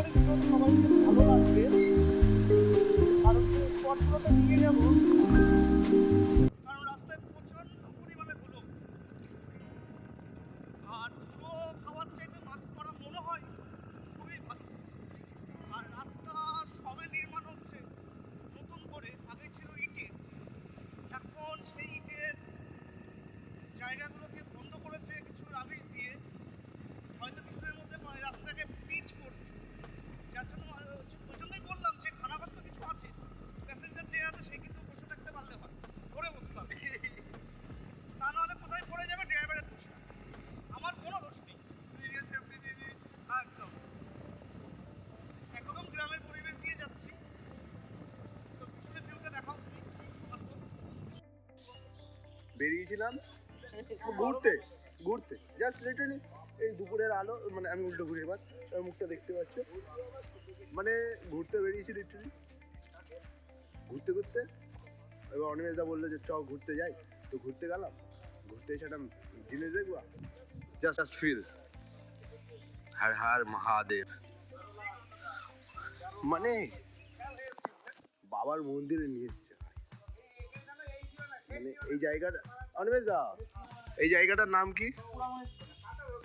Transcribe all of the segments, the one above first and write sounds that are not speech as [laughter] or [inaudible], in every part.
করে ভিডিওটা ভালো লাগবে। আর স্পটগুলোতে নিয়ে যাব। বেরিয়েছিলাম। [laughs] ঘুরতে ঘুরতে। জাস্ট লিটারলি এই দুপুরের আলো মানে আমি উল্টো ঘুরে এবার মুখটা দেখতে পাচ্ছ। মানে ঘুরতে বেরিয়েছি লিটারলি ঘুরতে ঘুরতে। এবার অনিমেশদা বলল যে চ ঘুরতে যাই। তো ঘুরতে গেলাম। ঘুরতে এসে একটা জিনিস দেখব? Just just feel Har Har Mahadev. মানে বাবার মন্দিরে নিয়ে এসছে। মানে এই জায়গাটা, অনিমেষ দা, এই জায়গাটার নাম কি?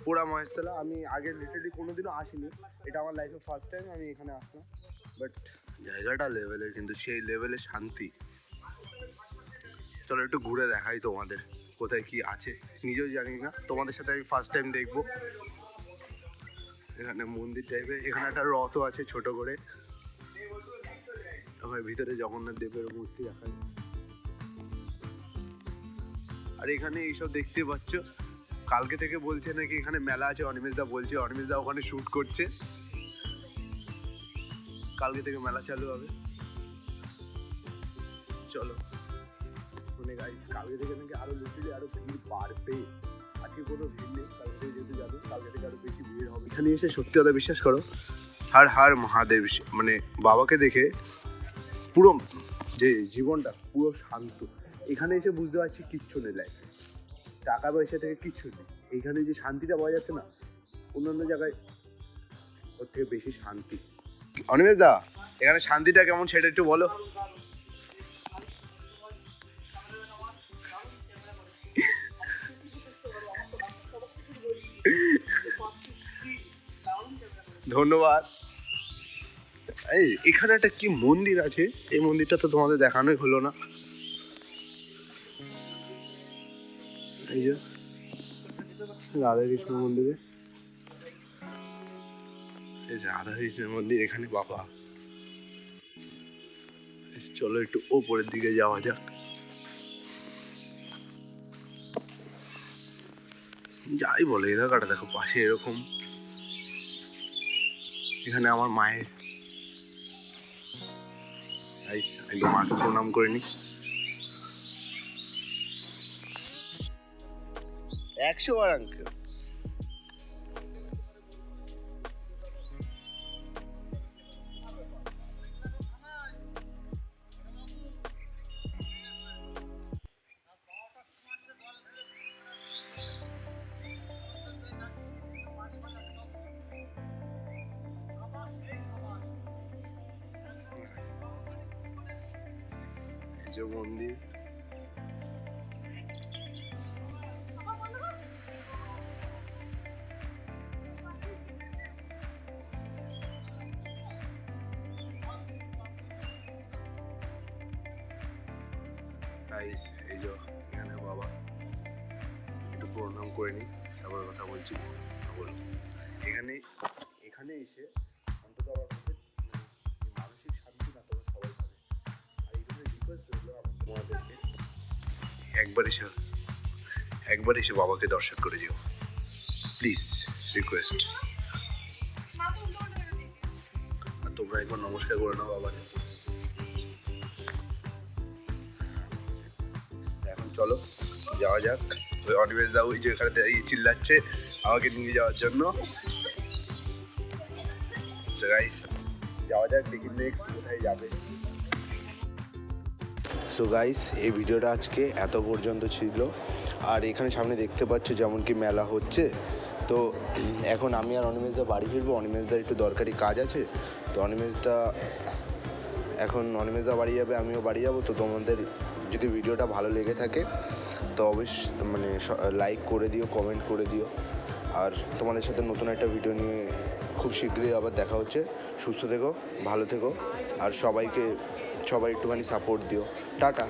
পোড়া মহেশতলা। আমি আগে লিটারলি কোনোদিনও আসিনি। এটা আমার লাইফে ফার্স্ট টাইম আমি এখানে আসলাম। বাট জায়গাটা লেভেলের কিন্তু সেই লেভেলে শান্তি। চলো একটু ঘুরে দেখাই তোমাদের, কোথায় কি আছে। নিজেও জানি না। তোমাদের সাথে আমি ফার্স্ট টাইম দেখব। এখানে মন্দির টাইপের এখানে একটা রথ আছে ছোট করে। আমার ভিতরে জগন্নাথ দেবের মূর্তি রাখা আছে। আর এখানে এইসব দেখতে পাচ্ছ। কালকে থেকে বলছে নাকি এখানে মেলা আছে, অনিমেষ দা বলছে, অনিমেষ দা ওখানে শ্যুট করছে। কালকে থেকে মেলা চালু হবে। চলো। মানে কালকে থেকে নাকি আরও লুচিলে আরও ভিড় বাড়বে। আজকে কোনো ভিড় নেই, কালকে থেকে যেহেতু যাবে, কালকে থেকে আরও বেশি ভিড় হবে। এখানে এসে সত্যি কথা বিশ্বাস করো, হার হার মহাদেব মানে বাবাকে দেখে পুরো যে জীবনটা পুরো শান্ত। এখানে এসে বুঝতে পারছি কিচ্ছু নেই লাইফে টাকা পয়সা থেকে কিচ্ছু নেই। এইখানে যে শান্তিটা পাওয়া যাচ্ছে না, অন্যান্য জায়গায় ওর থেকে বেশি শান্তি। অনিমেষ দা, এখানে শান্তিটা কেমন সেটা একটু বলো। ধন্যবাদ। এই, এখানে একটা কি মন্দির আছে? এই মন্দিরটা তো তোমাদের দেখানোই হলো না। এই যে, রাধা কৃষ্ণ মন্দিরে। এই যে রাধা কৃষ্ণের মন্দির এখানে, বাবা। চলো একটু ওপরের দিকে যাওয়া যাক। যাই বলে, এলাকাটা দেখো, পাশে এরকম। এখানে আমার মায়ের। একদম মাকে প্রণাম করে নি। একশো আঙ্কেল যে মন্দির। গাইস এই যে এখানে বাবা একটু প্রণাম করে নিই তারপর কথা বলছি। বলো। এখানে এখানে এসে অন্তত আমার কাছে মানসিক শান্তি না তোমরা সবাই পাবে। আর এখানে রিকোয়েস্ট রইল আমার তোমাদেরকে একবার এসে একবার এসে বাবাকে দর্শন করে যেও। প্লিজ রিকোয়েস্ট আর তোমরা একবার নমস্কার করে নাও বাবাকে। চলো, যাওয়া যাক। ওই অনিমেষ দা ওই যে দাঁড়িয়ে চিল্লাচ্ছে আমাকে নিয়ে যাওয়ার জন্য। গাইস যাওয়া যাক, দেখি নেক্সট কোথায় যাবে। সো গাইস এই ভিডিওটা আজকে এত পর্যন্ত ছিল। আর এখানে সামনে দেখতে পাচ্ছ যেমন কি মেলা হচ্ছে। তো এখন আমি আর অনিমেষদা বাড়ি ফিরবো। অনিমেষদার একটু দরকারি কাজ আছে। তো অনিমেষদা এখন অনিমেষদা বাড়ি যাবে, আমিও বাড়ি যাব। তো তোমাদের যদি ভিডিওটা ভালো লেগে থাকে, তো অবশ্যই মানে লাইক করে দিও কমেন্ট করে দিও। আর তোমাদের সাথে নতুন একটা ভিডিও নিয়ে খুব শীঘ্রই আবার দেখা হচ্ছে। সুস্থ থেকো, ভালো থেকো, আর সবাইকে, সবাই একটুখানি সাপোর্ট দিও। টাটা।